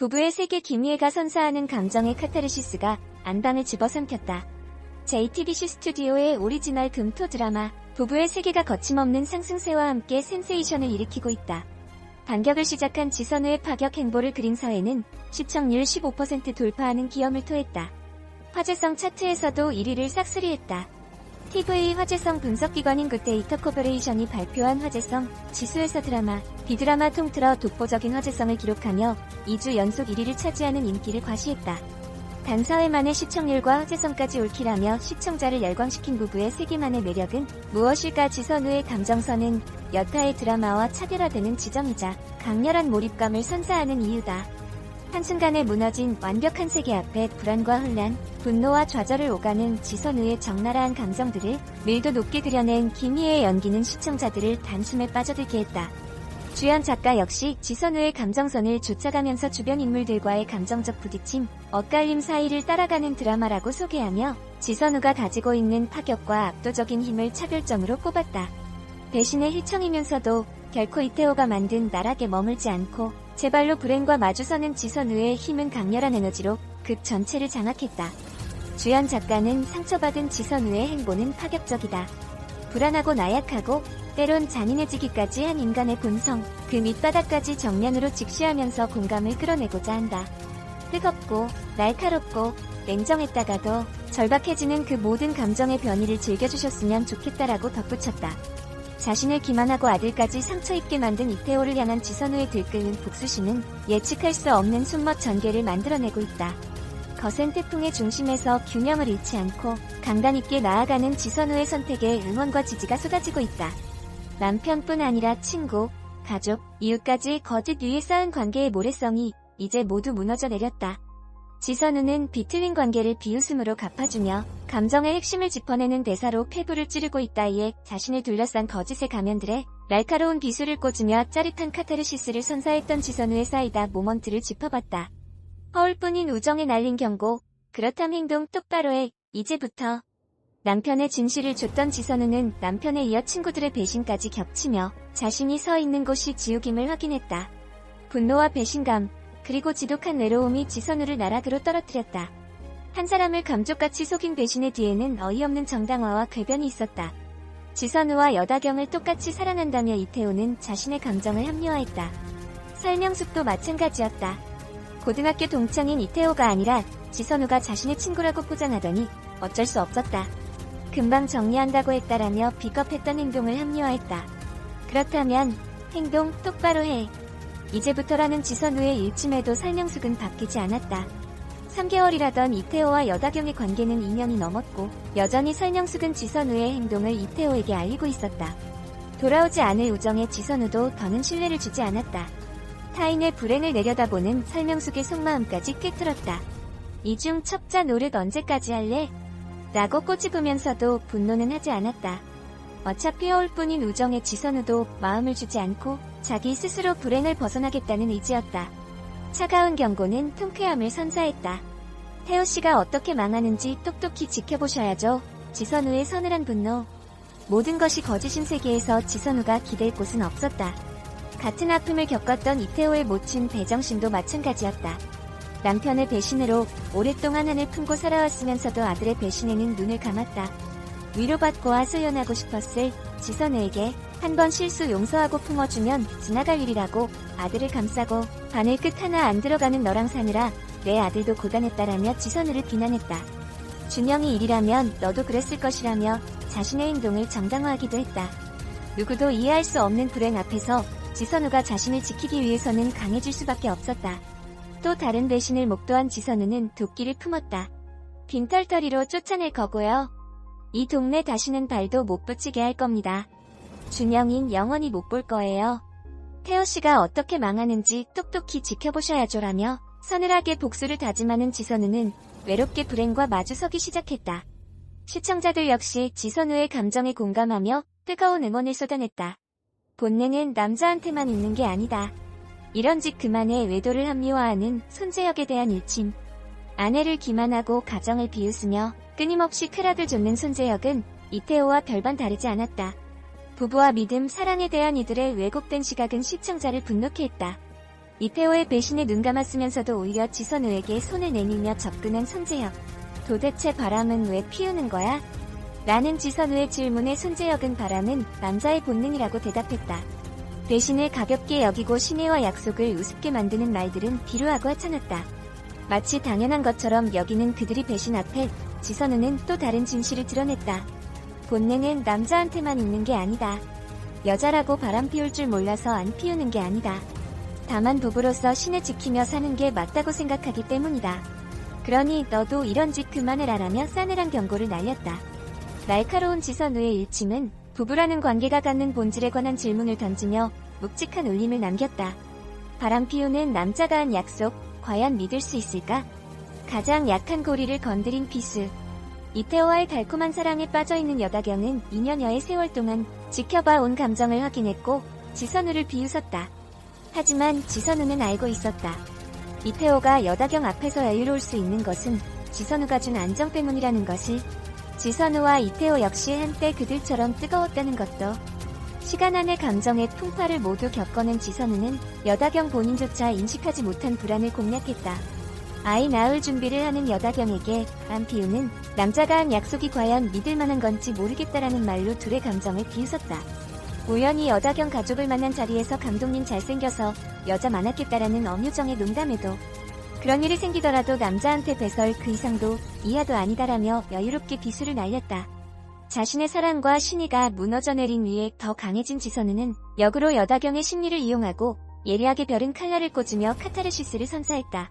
부부의 세계 김희애가 선사하는 감정의 카타르시스가 안방을 집어삼켰다. JTBC 스튜디오의 오리지널 금토 드라마 부부의 세계가 거침없는 상승세와 함께 센세이션을 일으키고 있다. 반격을 시작한 지선우의 파격 행보를 그린 사회는 시청률 15% 돌파하는 기염을 토했다. 화제성 차트에서도 1위를 싹쓸이했다. TV 화제성 분석기관인 굿데이터 코퍼레이션이 발표한 화제성 지수에서 드라마, 비드라마 통틀어 독보적인 화제성을 기록하며 2주 연속 1위를 차지하는 인기를 과시했다. 단사회만의 시청률과 화제성까지 올킬하며 시청자를 열광시킨 부부의 세계만의 매력은 무엇일까 지선우의 감정선은 여타의 드라마와 차별화되는 지점이자 강렬한 몰입감을 선사하는 이유다. 한순간에 무너진 완벽한 세계 앞에 불안과 혼란, 분노와 좌절을 오가는 지선우의 적나라한 감정들을 밀도 높게 그려낸 김희애의 연기는 시청자들을 단숨에 빠져들게 했다. 주연 작가 역시 지선우의 감정선을 쫓아가면서 주변 인물들과의 감정적 부딪힘, 엇갈림 사이를 따라가는 드라마라고 소개하며 지선우가 가지고 있는 파격과 압도적인 힘을 차별점으로 꼽았다. 배신의 희청이면서도 결코 이태호가 만든 나락에 머물지 않고 제발로 불행과 마주서는 지선우의 힘은 강렬한 에너지로 극 전체를 장악했다. 주연 작가는 상처받은 지선우의 행보는 파격적이다. 불안하고 나약하고 때론 잔인해지기까지 한 인간의 본성, 그 밑바닥까지 정면으로 직시하면서 공감을 끌어내고자 한다. 뜨겁고, 날카롭고, 냉정했다가도 절박해지는 그 모든 감정의 변이를 즐겨주셨으면 좋겠다라고 덧붙였다. 자신을 기만하고 아들까지 상처 입게 만든 이태호를 향한 지선우의 들끓는 복수심은 예측할 수 없는 숨멋 전개를 만들어내고 있다. 거센 태풍의 중심에서 균형을 잃지 않고 강단 있게 나아가는 지선우의 선택에 응원과 지지가 쏟아지고 있다. 남편뿐 아니라 친구, 가족, 이웃까지 거짓 위에 쌓은 관계의 모래성이 이제 모두 무너져 내렸다. 지선우는 비틀린 관계를 비웃음으로 갚아주며 감정의 핵심을 짚어내는 대사로 폐부를 찌르고 있다 이에 자신을 둘러싼 거짓의 가면들에 날카로운 비수를 꽂으며 짜릿한 카타르시스를 선사했던 지선우의 사이다 모먼트를 짚어봤다. 허울뿐인 우정에 날린 경고, 그렇담 행동 똑바로 해, 이제부터. 남편의 진실을 줬던 지선우는 남편에 이어 친구들의 배신까지 겹치며 자신이 서 있는 곳이 지옥임을 확인했다. 분노와 배신감, 그리고 지독한 외로움이 지선우를 나락으로 떨어뜨렸다. 한 사람을 감쪽같이 속인 배신의 뒤에는 어이없는 정당화와 궤변이 있었다. 지선우와 여다경을 똑같이 사랑한다며 이태호는 자신의 감정을 합리화했다. 설명숙도 마찬가지였다. 고등학교 동창인 이태호가 아니라 지선우가 자신의 친구라고 포장하더니 어쩔 수 없었다. 금방 정리한다고 했다라며 비겁했던 행동을 합리화했다. 그렇다면 행동 똑바로 해. 이제부터라는 지선우의 일침에도 설명숙은 바뀌지 않았다. 3개월이라던 이태호와 여다경의 관계는 2년이 넘었고 여전히 설명숙은 지선우의 행동을 이태호에게 알리고 있었다. 돌아오지 않을 우정에 지선우도 더는 신뢰를 주지 않았다. 타인의 불행을 내려다보는 설명숙의 속마음까지 꿰뚫었다. 이중 첩자 노릇 언제까지 할래? 라고 꼬집으면서도 분노는 하지 않았다. 어차피 어울 뿐인 우정에 지선우도 마음을 주지 않고 자기 스스로 불행을 벗어나겠다는 의지였다. 차가운 경고는 통쾌함을 선사했다. 태호 씨가 어떻게 망하는지 똑똑히 지켜보셔야죠. 지선우의 서늘한 분노. 모든 것이 거짓인 세계에서 지선우가 기댈 곳은 없었다. 같은 아픔을 겪었던 이태호의 모친 배정신도 마찬가지였다. 남편의 배신으로 오랫동안 한을 품고 살아왔으면서도 아들의 배신에는 눈을 감았다. 위로받고 하소연하고 싶었을 지선우에게 한 번 실수 용서하고 품어주면 지나갈 일이라고 아들을 감싸고 바늘 끝 하나 안 들어가는 너랑 사느라 내 아들도 고단했다라며 지선우를 비난했다. 준영이 일이라면 너도 그랬을 것이라며 자신의 행동을 정당화하기도 했다. 누구도 이해할 수 없는 불행 앞에서 지선우가 자신을 지키기 위해서는 강해질 수밖에 없었다. 또 다른 배신을 목도한 지선우는 도끼를 품었다. 빈털터리로 쫓아낼 거고요. 이 동네 다시는 발도 못 붙이게 할 겁니다. 준영인 영원히 못 볼 거예요. 태호 씨가 어떻게 망하는지 똑똑히 지켜보셔야죠라며 서늘하게 복수를 다짐하는 지선우는 외롭게 불행과 마주서기 시작했다. 시청자들 역시 지선우의 감정에 공감하며 뜨거운 응원을 쏟아냈다. 본능은 남자한테만 있는 게 아니다. 이런 짓 그만해 외도를 합리화하는 손재혁에 대한 일침. 아내를 기만하고 가정을 비웃으며 끊임없이 쾌락을 줬는 손재혁은 이태호와 별반 다르지 않았다. 부부와 믿음, 사랑에 대한 이들의 왜곡된 시각은 시청자를 분노케 했다. 이태호의 배신에 눈 감았으면서도 오히려 지선우에게 손을 내밀며 접근한 손재혁. 도대체 바람은 왜 피우는 거야? 라는 지선우의 질문에 손재혁은 바람은 남자의 본능이라고 대답했다. 배신을 가볍게 여기고 신혜와 약속을 우습게 만드는 말들은 비루하고 하찮았다. 마치 당연한 것처럼 여기는 그들이 배신 앞에 지선우는 또 다른 진실을 드러냈다. 본능은 남자한테만 있는 게 아니다. 여자라고 바람 피울 줄 몰라서 안 피우는 게 아니다. 다만 부부로서 신을 지키며 사는 게 맞다고 생각하기 때문이다. 그러니 너도 이런 짓 그만해라라며 싸늘한 경고를 날렸다. 날카로운 지선우의 일침은 부부라는 관계가 갖는 본질에 관한 질문을 던지며 묵직한 울림을 남겼다. 바람 피우는 남자가 한 약속, 과연 믿을 수 있을까? 가장 약한 고리를 건드린 비수. 이태호와의 달콤한 사랑에 빠져있는 여다경은 2년여의 세월 동안 지켜봐 온 감정을 확인했고 지선우를 비웃었다. 하지만 지선우는 알고 있었다. 이태호가 여다경 앞에서 여유로울 수 있는 것은 지선우가 준 안정 때문이라는 것을 지선우와 이태호 역시 한때 그들처럼 뜨거웠다는 것도 시간 안에 감정의 풍파를 모두 겪어낸 지선우는 여다경 본인조차 인식하지 못한 불안을 공략했다. 아이 낳을 준비를 하는 여다경에게 안 피우는 남자가 한 약속이 과연 믿을 만한 건지 모르겠다라는 말로 둘의 감정을 비웃었다. 우연히 여다경 가족을 만난 자리에서 감독님 잘생겨서 여자 많았겠다라는 엄유정의 농담에도 그런 일이 생기더라도 남자한테 배설 그 이상도 이하도 아니다라며 여유롭게 비수를 날렸다. 자신의 사랑과 신의가 무너져 내린 위에 더 강해진 지선우는 역으로 여다경의 심리를 이용하고 예리하게 별은 칼날을 꽂으며 카타르시스를 선사했다.